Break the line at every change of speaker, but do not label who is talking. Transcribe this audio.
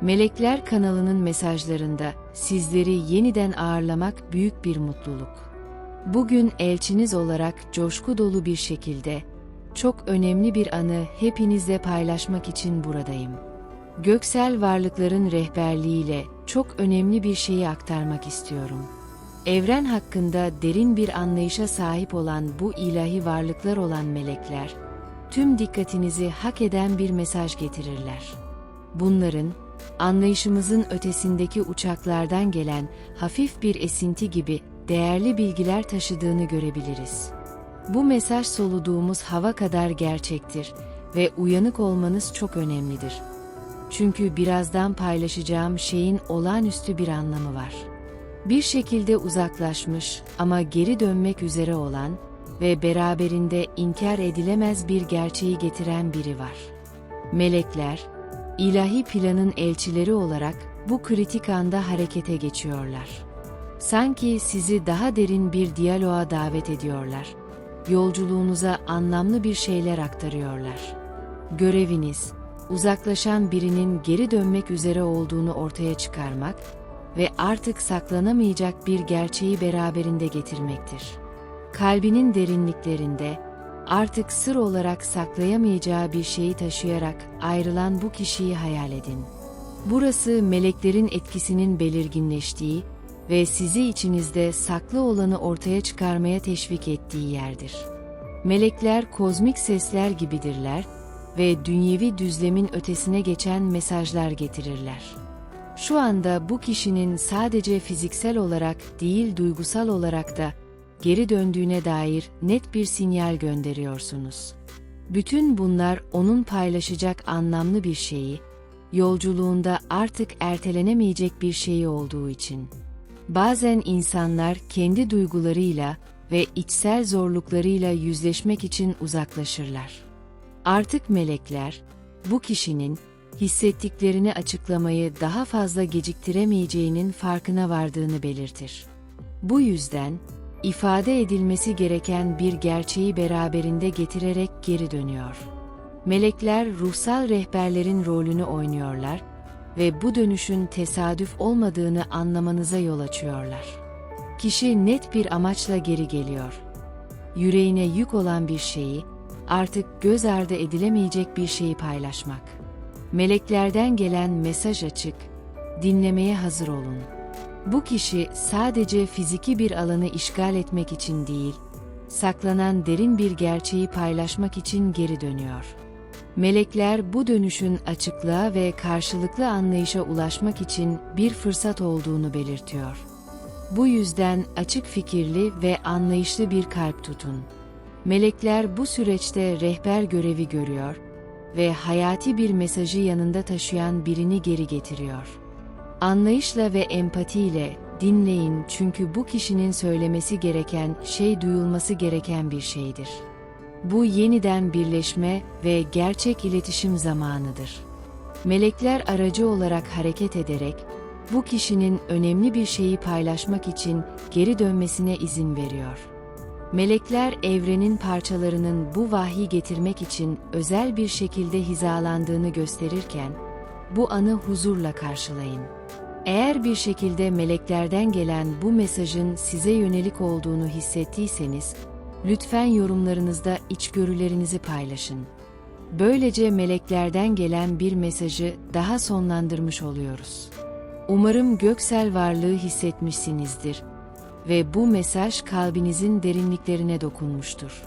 Melekler kanalının mesajlarında sizleri yeniden ağırlamak büyük bir mutluluk. Bugün elçiniz olarak coşku dolu bir şekilde çok önemli bir anı hepinizle paylaşmak için buradayım. Göksel varlıkların rehberliğiyle çok önemli bir şeyi aktarmak istiyorum. Evren hakkında derin bir anlayışa sahip olan bu ilahi varlıklar olan melekler, tüm dikkatinizi hak eden bir mesaj getirirler. Bunların, anlayışımızın ötesindeki uçaklardan gelen hafif bir esinti gibi değerli bilgiler taşıdığını görebiliriz. Bu mesaj soluduğumuz hava kadar gerçektir ve uyanık olmanız çok önemlidir. Çünkü birazdan paylaşacağım şeyin olağanüstü bir anlamı var. Bir şekilde uzaklaşmış ama geri dönmek üzere olan ve beraberinde inkar edilemez bir gerçeği getiren biri var. Melekler, ilahi planın elçileri olarak bu kritik anda harekete geçiyorlar. Sanki sizi daha derin bir diyaloğa davet ediyorlar. Yolculuğunuza anlamlı bir şeyler aktarıyorlar. Göreviniz, uzaklaşan birinin geri dönmek üzere olduğunu ortaya çıkarmak ve artık saklanamayacak bir gerçeği beraberinde getirmektir. Kalbinin derinliklerinde artık sır olarak saklayamayacağı bir şeyi taşıyarak ayrılan bu kişiyi hayal edin. Burası meleklerin etkisinin belirginleştiği ve sizi içinizde saklı olanı ortaya çıkarmaya teşvik ettiği yerdir. Melekler kozmik sesler gibidirler ve dünyevi düzlemin ötesine geçen mesajlar getirirler. Şu anda bu kişinin sadece fiziksel olarak değil duygusal olarak da geri döndüğüne dair net bir sinyal gönderiyorsunuz. Bütün bunlar onun paylaşacak anlamlı bir şeyi, yolculuğunda artık ertelenemeyecek bir şeyi olduğu için. Bazen insanlar kendi duygularıyla ve içsel zorluklarıyla yüzleşmek için uzaklaşırlar. Artık melekler, bu kişinin hissettiklerini açıklamayı daha fazla geciktiremeyeceğinin farkına vardığını belirtir. Bu yüzden, ifade edilmesi gereken bir gerçeği beraberinde getirerek geri dönüyor. Melekler ruhsal rehberlerin rolünü oynuyorlar ve bu dönüşün tesadüf olmadığını anlamanıza yol açıyorlar. Kişi net bir amaçla geri geliyor. Yüreğine yük olan bir şeyi, artık göz ardı edilemeyecek bir şeyi paylaşmak. Meleklerden gelen mesaj açık, dinlemeye hazır olun. Bu kişi sadece fiziki bir alanı işgal etmek için değil, saklanan derin bir gerçeği paylaşmak için geri dönüyor. Melekler bu dönüşün açıklığa ve karşılıklı anlayışa ulaşmak için bir fırsat olduğunu belirtiyor. Bu yüzden açık fikirli ve anlayışlı bir kalp tutun. Melekler bu süreçte rehber görevi görüyor ve hayati bir mesajı yanında taşıyan birini geri getiriyor. Anlayışla ve empatiyle dinleyin çünkü bu kişinin söylemesi gereken şey duyulması gereken bir şeydir. Bu yeniden birleşme ve gerçek iletişim zamanıdır. Melekler aracı olarak hareket ederek bu kişinin önemli bir şeyi paylaşmak için geri dönmesine izin veriyor. Melekler evrenin parçalarının bu vahyi getirmek için özel bir şekilde hizalandığını gösterirken bu anı huzurla karşılayın. Eğer bir şekilde meleklerden gelen bu mesajın size yönelik olduğunu hissettiyseniz, lütfen yorumlarınızda içgörülerinizi paylaşın. Böylece meleklerden gelen bir mesajı daha sonlandırmış oluyoruz. Umarım göksel varlığı hissetmişsinizdir ve bu mesaj kalbinizin derinliklerine dokunmuştur.